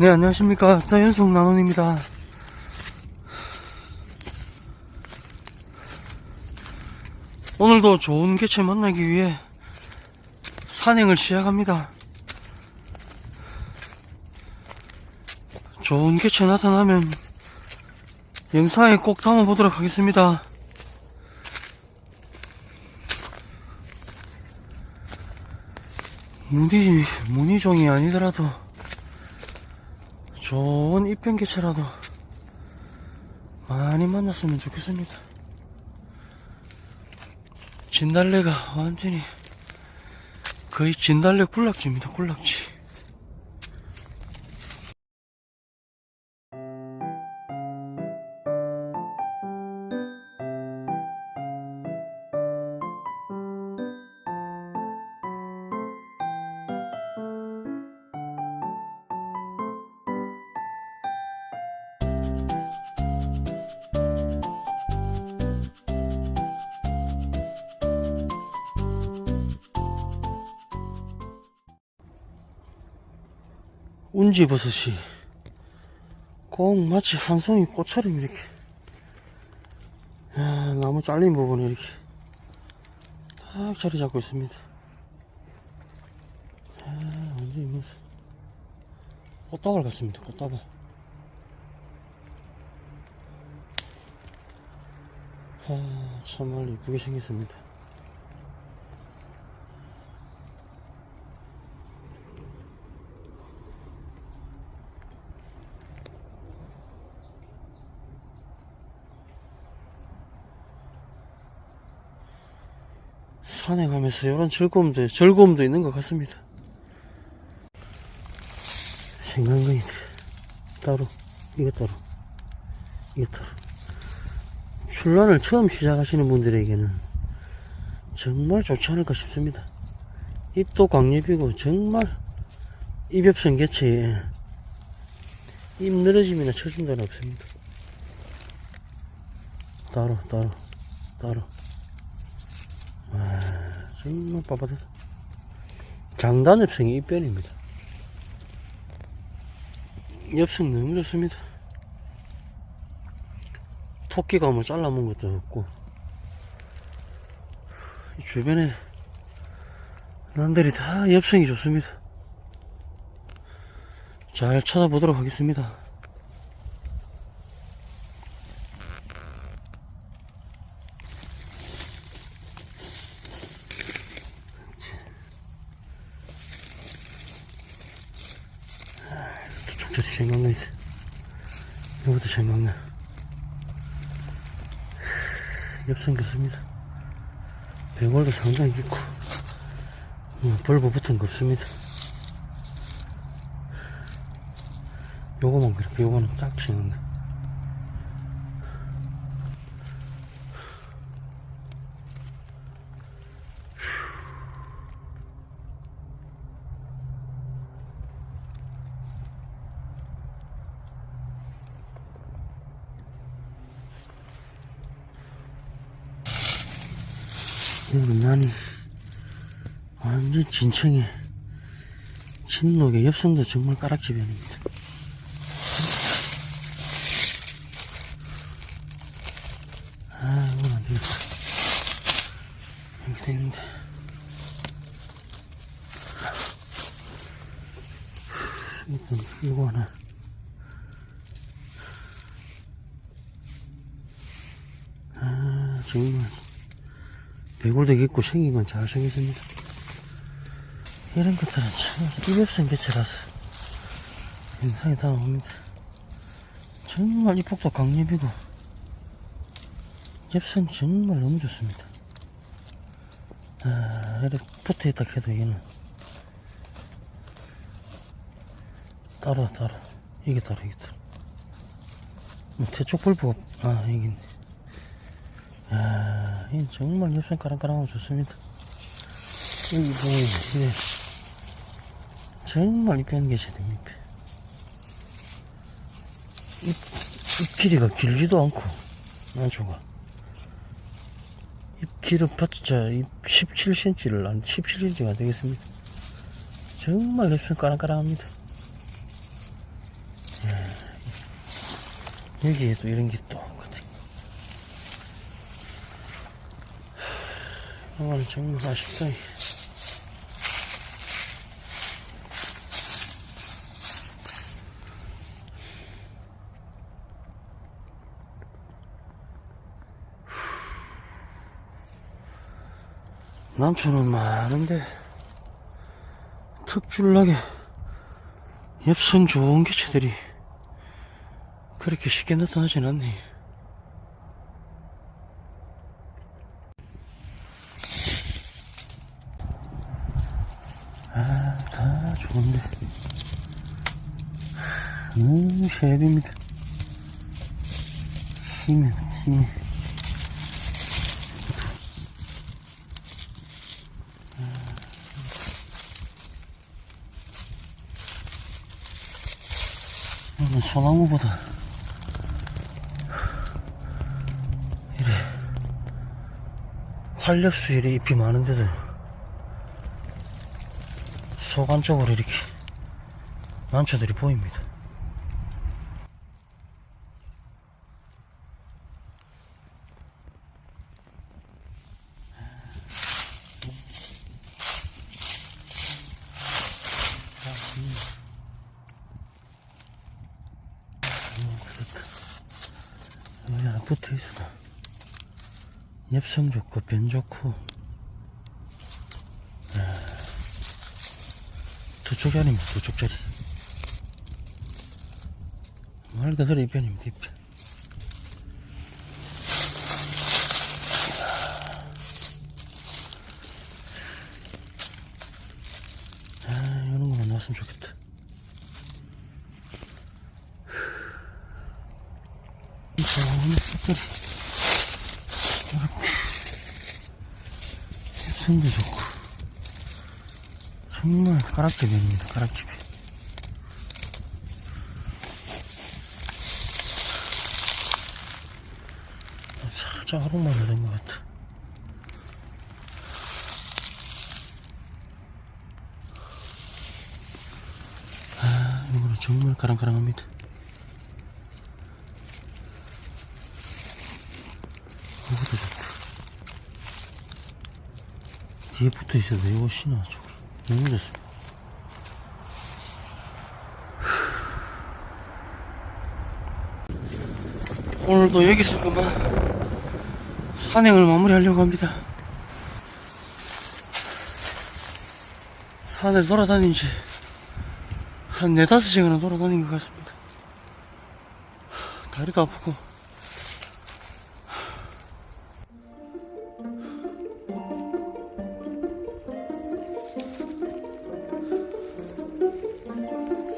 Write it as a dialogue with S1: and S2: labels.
S1: 네, 안녕하십니까. 자연속 나눔입니다. 오늘도 좋은 개체 만나기 위해 산행을 시작합니다. 좋은 개체 나타나면 영상에 꼭 담아보도록 하겠습니다. 무늬, 무늬종이 아니더라도 좋은 입변 개체라도 많이 만났으면 좋겠습니다. 진달래가 완전히 거의 진달래 군락지입니다. 군락지. 운지버섯이 꼭 마치 한 송이 꽃처럼 이렇게 아, 나무 잘린 부분에 이렇게 딱 자리 잡고 있습니다. 아, 완전히 무슨 꽃다발 같습니다. 꽃다발. 아, 정말 이쁘게 생겼습니다. 산행하면서 이런 즐거움도, 즐거움도 있는 것 같습니다. 생강근이 따로, 이거 따로, 이거 따로. 출란을 처음 시작하시는 분들에게는 정말 좋지 않을까 싶습니다. 입도 강립이고 정말 입엽성 개체에 입 늘어짐이나 처짐도 없습니다. 따로, 따로, 따로. 정말 빳빳하다. 장단 엽성이 입변입니다. 엽성 너무 좋습니다. 토끼가 뭐 잘라먹은 것도 없고, 이 주변에 난들이 다 엽성이 좋습니다. 잘 찾아보도록 하겠습니다. 저도 생각나 있어. 이것도 생각나. 엽성 좋습니다. 배골도 상당히 깊고, 음, 벌브 붙은 거 없습니다. 요거만 그렇게, 요거는 딱 생각나. 많이 완전 진청에 진녹에 엽성도 정말 까락지변입니다. 아 이건 안 되겠다. 이렇게 되는데 일단 이거 하나 아 정말 배골도 있고 생긴 건 잘 생겼습니다. 이런 것들은 참 입엽성 개체라서 영상에 담아봅니다. 정말 이폭도 강립이고 엽성 정말 너무 좋습니다. 아, 이렇게 붙어있다 해도 얘는 따로 따로 이게 따로 이게 따로 뭐 대쪽 볼브가 아 여기 있네. 아, 이 정말 엽산 까랑까랑하고 좋습니다. 여기 이게 정말 입변 계시네, 입. 입, 입 길이가 길지도 않고, 난초가. 입 길은 봤자 입 17cm를, 안, 17cm가 되겠습니다. 정말 엽산 까랑까랑합니다. 여기에 또 이런 게 또 있거든. 오늘 아쉽다. 이게. 남촌은 많은데 특출나게 엽선 좋은 개체들이 그렇게 쉽게 나타나진 않네. 아, 다 좋은데. 음, 쉐입입니다. 힘이, 힘이. 이건 소나무보다 이래 활력수 이래 잎이 많은 데도 속 안쪽으로 이렇게 난초들이 보입니다. 여기 하나 붙어 있어. 엽성 좋고, 변 좋고. 아, 두 쪽짜리입니다, 두 쪽짜리. 말 그대로 이편입니다, 이편. 아, 이런 거만 나왔으면 좋겠다. 색깔이 이렇게 손도 좋고. 정말 가락집입니다 가락집이 살짝 하루만 해된 것 같아. 아 이거는 정말 가랑가랑합니다 이것도 좋다. 뒤에 붙어 있어도 이거 신어, 저거. 너무 좋습니다. 오늘도 여기서 그만 산행을 마무리하려고 합니다. 산을 돌아다닌 지 한 네다섯 시간은 돌아다닌 것 같습니다. 다리도 아프고. Thank you.